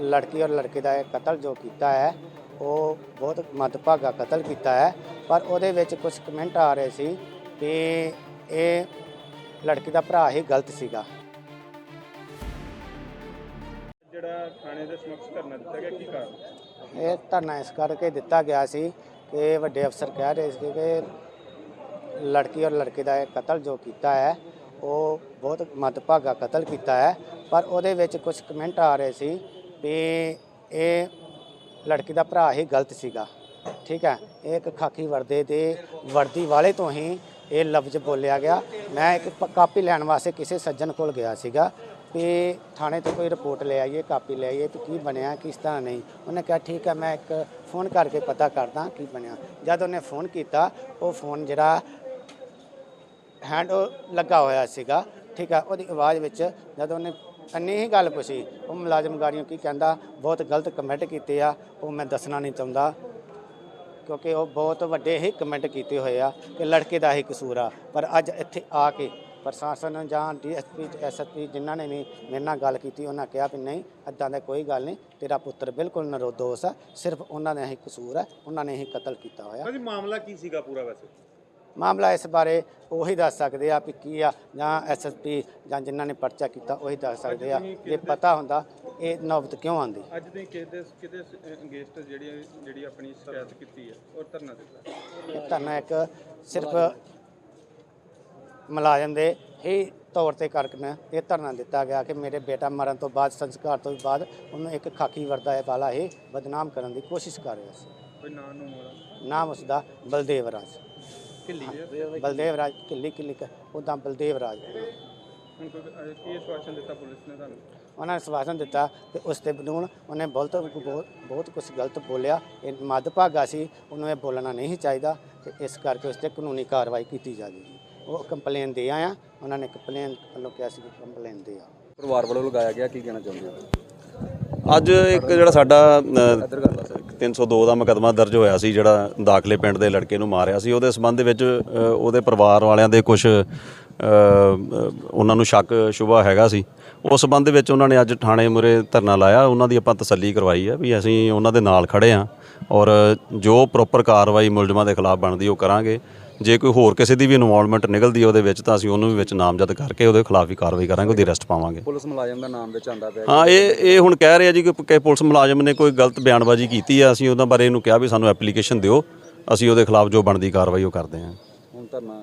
ਲੜਕੀ ਔਰ ਲੜਕੇ ਦਾ ਇਹ ਕਤਲ ਜੋ ਕੀਤਾ ਹੈ ਉਹ ਬਹੁਤ ਮੱਦਭਾਗਾ ਕਤਲ ਕੀਤਾ ਹੈ। ਪਰ ਉਹਦੇ ਵਿੱਚ ਕੁਝ ਕਮੈਂਟ ਆ ਰਹੇ ਸੀ ਕਿ ਇਹ ਲੜਕੀ ਦਾ ਭਰਾ ਹੀ ਗਲਤ ਸੀਗਾ। ਜਿਹੜਾ ਥਾਣੇ ਦੇ ਸਮਕਸ਼ ਧਰਨਾ ਦਿੱਤਾ ਗਿਆ ਕੀ ਕਾਰਨ? ਇਹ ਧਰਨਾ ਇਸ ਕਰਕੇ ਦਿੱਤਾ ਗਿਆ ਸੀ ਕਿ ਵੱਡੇ ਅਫਸਰ ਕਹਿ ਰਹੇ ਸੀ ਕਿ ਲੜਕੀ ਔਰ ਲੜਕੇ ਦਾ ਇਹ ਕਤਲ ਜੋ ਕੀਤਾ ਹੈ ਉਹ ਬਹੁਤ ਮੱਦਭਾਗਾ ਕਤਲ ਕੀਤਾ ਹੈ। ਪਰ ਉਹਦੇ ਵਿੱਚ ਕੁਝ ਕਮੈਂਟ ਆ ਰਹੇ ਸੀ ਵੀ ਇਹ ਲੜਕੀ ਦਾ ਭਰਾ ਹੀ ਗਲਤ ਸੀਗਾ, ਠੀਕ ਹੈ? ਇਹ ਇੱਕ ਖਾਕੀ ਵਰਦੇ ਦੇ ਵਰਦੀ ਵਾਲੇ ਤੋਂ ਹੀ ਇਹ ਲਫ਼ਜ਼ ਬੋਲਿਆ ਗਿਆ। ਮੈਂ ਇੱਕ ਪ- ਕਾਪੀ ਲੈਣ ਵਾਸਤੇ ਕਿਸੇ ਸੱਜਣ ਕੋਲ ਗਿਆ ਸੀਗਾ ਕਿ ਥਾਣੇ ਤੋਂ ਕੋਈ ਰਿਪੋਰਟ ਲੈ ਆਈਏ, ਕਾਪੀ ਲੈ ਆਈਏ ਤੇ ਕੀ ਬਣਿਆ, ਕਿਸ ਤਰ੍ਹਾਂ ਨਹੀਂ। ਉਹਨੇ ਕਿਹਾ, ਠੀਕ ਹੈ, ਮੈਂ ਇੱਕ ਫੋਨ ਕਰਕੇ ਪਤਾ ਕਰਦਾ ਕੀ ਬਣਿਆ। ਜਦ ਉਹਨੇ ਫੋਨ ਕੀਤਾ, ਉਹ ਫੋਨ ਜਿਹੜਾ ਹੈਂਡ ਲੱਗਾ ਹੋਇਆ ਸੀਗਾ, ਠੀਕ ਹੈ? ਉਹਦੀ ਆਵਾਜ਼ ਵਿੱਚ ਜਦ ਉਹਨੇ ਇੰਨੀ ਹੀ ਗੱਲ ਪੁੱਛੀ। ਉਹ ਮੁਲਾਜ਼ਮ ਗਾੜੀਆਂ ਕੀ ਕਹਿੰਦਾ, ਬਹੁਤ ਗਲਤ ਕਮੈਂਟ ਕੀਤੇ ਆ, ਉਹ ਮੈਂ ਦੱਸਣਾ ਨਹੀਂ ਚਾਹੁੰਦਾ। ਕਿਉਂਕਿ ਉਹ ਬਹੁਤ ਵੱਡੇ ਹੀ ਕਮੈਂਟ ਕੀਤੇ ਹੋਏ ਆ ਕਿ ਲੜਕੇ ਦਾ ਹੀ ਕਸੂਰ ਆ। ਪਰ ਅੱਜ ਇੱਥੇ ਆ ਕੇ ਪ੍ਰਸ਼ਾਸਨ ਜਾਂ ਡੀਐਸਪੀ ਐਸਐਸਪੀ ਜਿਨ੍ਹਾਂ ਨੇ ਵੀ ਮੇਰੇ ਨਾਲ ਗੱਲ ਕੀਤੀ, ਉਹਨਾਂ ਕਿਹਾ ਵੀ ਨਹੀਂ ਅੱਦਾਂ ਦਾ ਕੋਈ ਗੱਲ ਨਹੀਂ, ਤੇਰਾ ਪੁੱਤਰ ਬਿਲਕੁਲ ਨਿਰਦੋਸ਼ ਆ, ਸਿਰਫ ਉਹਨਾਂ ਦਾ ਹੀ ਕਸੂਰ ਹੈ ਉਹਨਾਂ ਨੇ ਹੀ ਕਤਲ ਕੀਤਾ ਹੋਇਆ। ਭਾਜੀ, ਮਾਮਲਾ ਕੀ ਸੀਗਾ ਪੂਰਾ ਵੈਸੇ? ਮਾਮਲਾ ਇਸ ਬਾਰੇ ਉਹੀ ਦੱਸ ਸਕਦੇ ਆ ਵੀ ਕੀ ਆ ਜਾਂ ਐਸਐਸਪੀ ਜਾਂ ਜਿਨ੍ਹਾਂ ਨੇ ਪਰਚਾ ਕੀਤਾ ਉਹੀ ਦੱਸ ਸਕਦੇ ਆ। ਜੇ ਪਤਾ ਹੁੰਦਾ ਇਹ ਨੌਬਤ ਕਿਉਂ ਆਂਦੀ ਅੱਜ ਦੇ ਕਿਤੇ ਕਿਤੇ ਅਗੇਂਸਟ ਜਿਹੜੀ ਜਿਹੜੀ ਆਪਣੀ ਸ਼ਿਕਾਇਤ ਕੀਤੀ ਹੈ ਔਰ ਧਰਨਾ ਦਿੱਤਾ? ਇਹ ਧਰਨਾ ਇੱਕ ਸਿਰਫ ਮੁਲਾਜ਼ਮ ਦੇ ਹੀ ਤੌਰ ਤੇ ਕਰਕੇ ਇਹ ਧਰਨਾ ਦਿੱਤਾ ਗਿਆ ਕਿ ਮੇਰੇ ਬੇਟਾ ਮਰਨ ਤੋਂ ਬਾਅਦ ਸੰਸਕਾਰ ਤੋਂ ਬਾਅਦ ਉਹਨੂੰ ਇੱਕ ਖਾਕੀ ਵਰਦਾ ਵਾਲਾ ਹੀ ਬਦਨਾਮ ਕਰਨ ਦੀ ਕੋਸ਼ਿਸ਼ ਕਰ ਰਿਹਾ ਸੀ। ਕੋਈ ਨਾਂ ਨੂੰ ਨਾਮ ਉਸਦਾ ਬਲਦੇਵ ਰਾਜ। ਬਲਦੇਵ ਰਾਜ ਕਿੱਲੀ ਕਿੱਲੀ ਉਹਦਾ ਬਲਦੇਵ ਰਾਜ। ਹੁਣ ਕੋਈ ਅਹ, ਕੀ ਆਸ਼ਵਾਸਨ ਦਿੱਤਾ ਪੁਲਿਸ ਨੇ ਤੁਹਾਨੂੰ? ਉਹਨਾਂ ਨੇ ਸਵਾਸਨ ਦਿੱਤਾ ਕਿ ਉਸ ਤੇ ਬਨੂਨ ਉਹਨੇ ਬਹੁਤ ਬਹੁਤ ਬਹੁਤ ਕੁਝ ਗਲਤ ਬੋਲਿਆ। ਇਹ ਮੱਦਭਾਗਾ ਸੀ ਉਹਨੂੰ ਇਹ ਬੋਲਣਾ ਨਹੀਂ ਚਾਹੀਦਾ ਤੇ ਇਸ ਕਰਕੇ ਉਸ ਤੇ ਕਾਨੂੰਨੀ ਕਾਰਵਾਈ ਕੀਤੀ ਜਾਵੇਗੀ। ਉਹ ਕੰਪਲੇਨ ਦੇ ਆਇਆ ਉਹਨਾਂ ਨੇ ਕੰਪਲੇਨ ਵੱਲੋਂ ਕਿਹਾ ਸੀ ਕਿ ਕੰਪਲੇਨ ਦੇ ਆ। ਪਰਿਵਾਰ ਵੱਲੋਂ ਲਗਾਇਆ ਗਿਆ ਕੀ ਕਹਿਣਾ ਚਾਹੁੰਦੇ ਹੋ? ਅੱਜ ਇੱਕ ਜਿਹੜਾ ਸਾਡਾ 302 ਦਾ ਮੁਕੱਦਮਾ ਦਰਜ ਹੋਇਆ ਸੀ, ਜਿਹੜਾ ਦਾਖਲੇ ਪਿੰਡ ਦੇ ਲੜਕੇ ਨੂੰ ਮਾਰਿਆ ਸੀ। ਉਹਦੇ ਸਬੰਧ ਵਿੱਚ ਉਹਦੇ ਪਰਿਵਾਰ ਵਾਲਿਆਂ ਦੇ ਕੁਝ ਉਹਨਾਂ ਨੂੰ ਸ਼ੱਕ ਸ਼ੁਬਾ ਹੈਗਾ ਸੀ। ਉਸ ਸਬੰਧ ਵਿੱਚ ਉਹਨਾਂ ਨੇ ਅੱਜ ਥਾਣੇ ਮੁਰੇ ਧਰਨਾ ਲਾਇਆ। ਉਹਨਾਂ ਦੀ ਆਪਾਂ ਤਸੱਲੀ ਕਰਵਾਈ ਹੈ ਵੀ ਅਸੀਂ ਉਹਨਾਂ ਦੇ ਨਾਲ ਖੜੇ ਆ ਔਰ ਜੋ ਪ੍ਰੋਪਰ ਕਾਰਵਾਈ ਮੁਲਜ਼ਮਾਂ ਦੇ ਖਿਲਾਫ ਬਣਦੀ, ਉਹ ਕਰਾਂਗੇ। ਜੇ ਕੋਈ ਹੋਰ ਕਿਸੇ ਦੀ ਵੀ ਇਨਵੋਲਵਮੈਂਟ ਨਿਕਲਦੀ ਹੈ ਉਹਦੇ ਵਿੱਚ ਤਾਂ ਅਸੀਂ ਉਹਨੂੰ ਵੀ ਵਿੱਚ ਨਾਮਜ਼ਦ ਕਰਕੇ ਉਹਦੇ ਖਿਲਾਫ ਵੀ ਕਾਰਵਾਈ ਕਰਾਂਗੇ ਉਹਦੀ ਅਰੈਸਟ ਪਾਵਾਂਗੇ। ਪੁਲਿਸ ਮੁਲਾਜ਼ਮ ਦਾ ਨਾਮ ਵਿੱਚ ਆਂਦਾ ਪਿਆ। ਹਾਂ ਇਹ ਇਹ ਹੁਣ ਕਹਿ ਰਹੇ ਆ ਜੀ ਕਿ ਕਿ ਪੁਲਿਸ ਮੁਲਾਜ਼ਮ ਨੇ ਕੋਈ ਗਲਤ ਬਿਆਨਬਾਜ਼ੀ ਕੀਤੀ ਆ ਅਸੀਂ ਉਹਨਾਂ ਬਾਰੇ ਇਹਨੂੰ ਕਿਹਾ ਵੀ ਸਾਨੂੰ ਐਪਲੀਕੇਸ਼ਨ ਦਿਓ ਅਸੀਂ ਉਹਦੇ ਖਿਲਾਫ ਜੋ ਬਣਦੀ ਕਾਰਵਾਈ ਉਹ ਕਰਦੇ ਹਾਂ। ਹੁਣ ਧਰਨਾ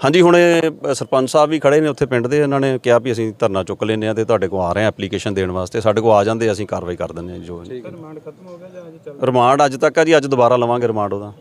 ਹਾਂਜੀ ਹੁਣ ਇਹ ਸਰਪੰਚ ਸਾਹਿਬ ਵੀ ਖੜੇ ਨੇ ਉੱਥੇ ਪਿੰਡ ਦੇ ਇਹਨਾਂ ਨੇ ਕਿਹਾ ਵੀ ਅਸੀਂ ਧਰਨਾ ਚੁੱਕ ਲੈਂਦੇ ਆ ਤੇ ਤੁਹਾਡੇ ਕੋਲ ਆ ਰਹੇ ਆ ਐਪਲੀਕੇਸ਼ਨ ਦੇਣ ਵਾਸਤੇ ਸਾਡੇ ਕੋਲ ਆ ਜਾਂਦੇ ਅਸੀਂ ਕਾਰਵਾਈ ਕਰ ਦਿੰਦੇ ਹਾਂ ਜੀ ਜੋ ਰਿਮਾਂਡ ਖਤਮ ਹੋ ਗਿਆ ਜਾਂ ਅਜੇ ਚੱਲ ਰਿਮਾਂਡ ਅੱਜ ਤੱਕ ਆ ਜੀ ਅੱਜ ਦੁਬਾਰਾ ਲਵਾਂਗੇ ਰਿਮਾਂਡ ਉਹਦਾ।